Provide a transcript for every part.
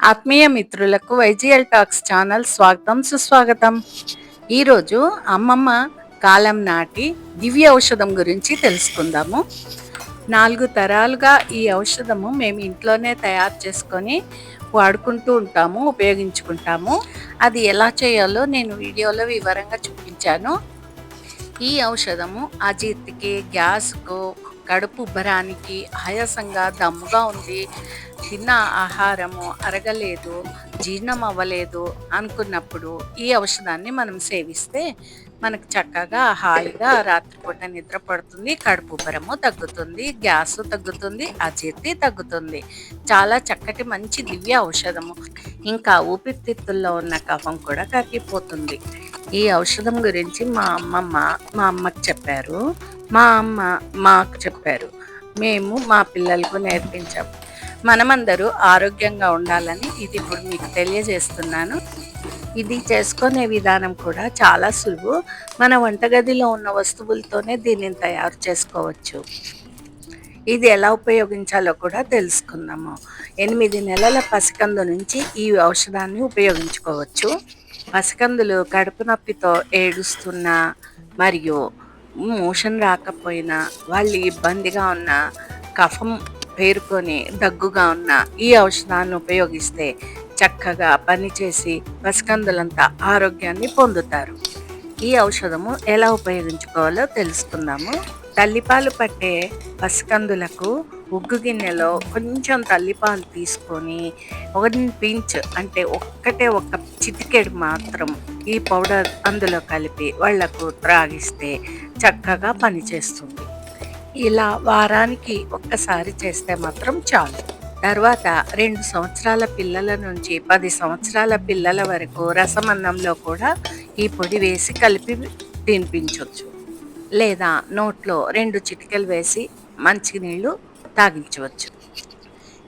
ఆత్మీయ మిత్రులకు వైజిఎల్ talks channel స్వాగతం సుస్వాగతం. ఈరోజు అమ్మమ్మ కాలం నాటి దివ్య ఔషధం గురించి తెలుసుకుందాము. నాలుగు తరాలుగా ఈ ఔషధము మేము ఇంట్లోనే తయారు చేసుకొని వాడుకుంటూ ఉంటాము ఉపయోగించుకుంటాము. అది ఎలా చేయాలో నేను వీడియోలో వివరంగా చూపించాను. ఈ ఔషధము అజీర్తికి గ్యాస్కు కడుపు ఉబ్బరానికి ఆయాసంగా దమ్ముగా ఉంది తిన్న ఆహారము అరగలేదు జీర్ణం అవ్వలేదు అనుకున్నప్పుడు ఈ ఔషధాన్ని మనం సేవిస్తే మనకు చక్కగా హాయిగా రాత్రిపూట నిద్ర పడుతుంది కడుపు ఉబ్బరము తగ్గుతుంది గ్యాస్ తగ్గుతుంది అజీర్తి తగ్గుతుంది. చాలా చక్కటి మంచి దివ్య ఔషధము. ఇంకా ఊపిరితిత్తుల్లో ఉన్న కఫం కూడా కరిగిపోతుంది. ఈ ఔషధం గురించి మా అమ్మమ్మ మా అమ్మకు చెప్పారు. మా అమ్మ మాకు చెప్పారు. మేము మా పిల్లలకు నేర్పించాము మనమందరూ ఆరోగ్యంగా ఉండాలని ఇది ఇప్పుడు మీకు తెలియజేస్తున్నాను. ఇది చేసుకునే విధానం కూడా చాలా సులువు. మన వంటగదిలో ఉన్న వస్తువులతోనే దీనిని తయారు చేసుకోవచ్చు. ఇది ఎలా ఉపయోగించాలో కూడా తెలుసుకుందాము. ఎనిమిది నెలల పసికందు నుంచి ఈ ఔషధాన్ని ఉపయోగించుకోవచ్చు. పసికందులు కడుపు నొప్పితో ఏడుస్తున్న మరియు మోషన్ రాకపోయినా వాళ్ళు ఇబ్బందిగా ఉన్న కఫం పేరుకొని దగ్గుగా ఉన్న ఈ ఔషధాన్ని ఉపయోగిస్తే చక్కగా పనిచేసి పసికందులంతా ఆరోగ్యాన్ని పొందుతారు. ఈ ఔషధము ఎలా ఉపయోగించుకోవాలో తెలుసుకుందాము. తల్లిపాలు పట్టే పసికందులకు ఉగ్గు గిన్నెలో కొంచెం తల్లిపాలు తీసుకొని ఒక పించ్ అంటే ఒక్కటే ఒక చిటికెడు మాత్రం ఈ పౌడర్ అందులో కలిపి వాళ్ళకు త్రాగిస్తే చక్కగా పనిచేస్తుంది. ఇలా వారానికి ఒక్కసారి చేస్తే మాత్రం చాలు. తర్వాత రెండు సంవత్సరాల పిల్లల నుంచి పది సంవత్సరాల పిల్లల వరకు రసమన్నంలో కూడా ఈ పొడి వేసి కలిపి తినిపించవచ్చు లేదా నోట్లో రెండు చిటికలు వేసి మంచినీళ్ళు తాగించవచ్చు.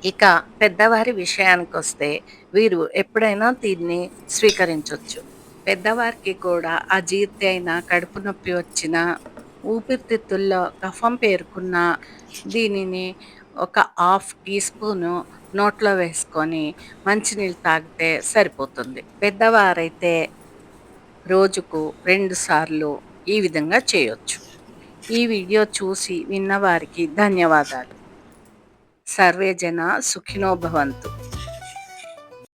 ఇక పెద్దవారి విషయానికి వస్తే వీరు ఎప్పుడైనా దీన్ని స్వీకరించవచ్చు పెద్దవారికి కూడా అజీర్తి అయినా కడుపు నొప్పి వచ్చిన ఊపిరితిత్తుల్లో కఫం పేరుకున్న దీనిని ఒక హాఫ్ టీ స్పూను నోట్లో వేసుకొని మంచినీళ్ళు తాగితే సరిపోతుంది. పెద్దవారైతే రోజుకు రెండు సార్లు ఈ విధంగా చేయొచ్చు. ఈ వీడియో చూసి విన్నవారికి ధన్యవాదాలు. సర్వేజన సుఖినోభవంతు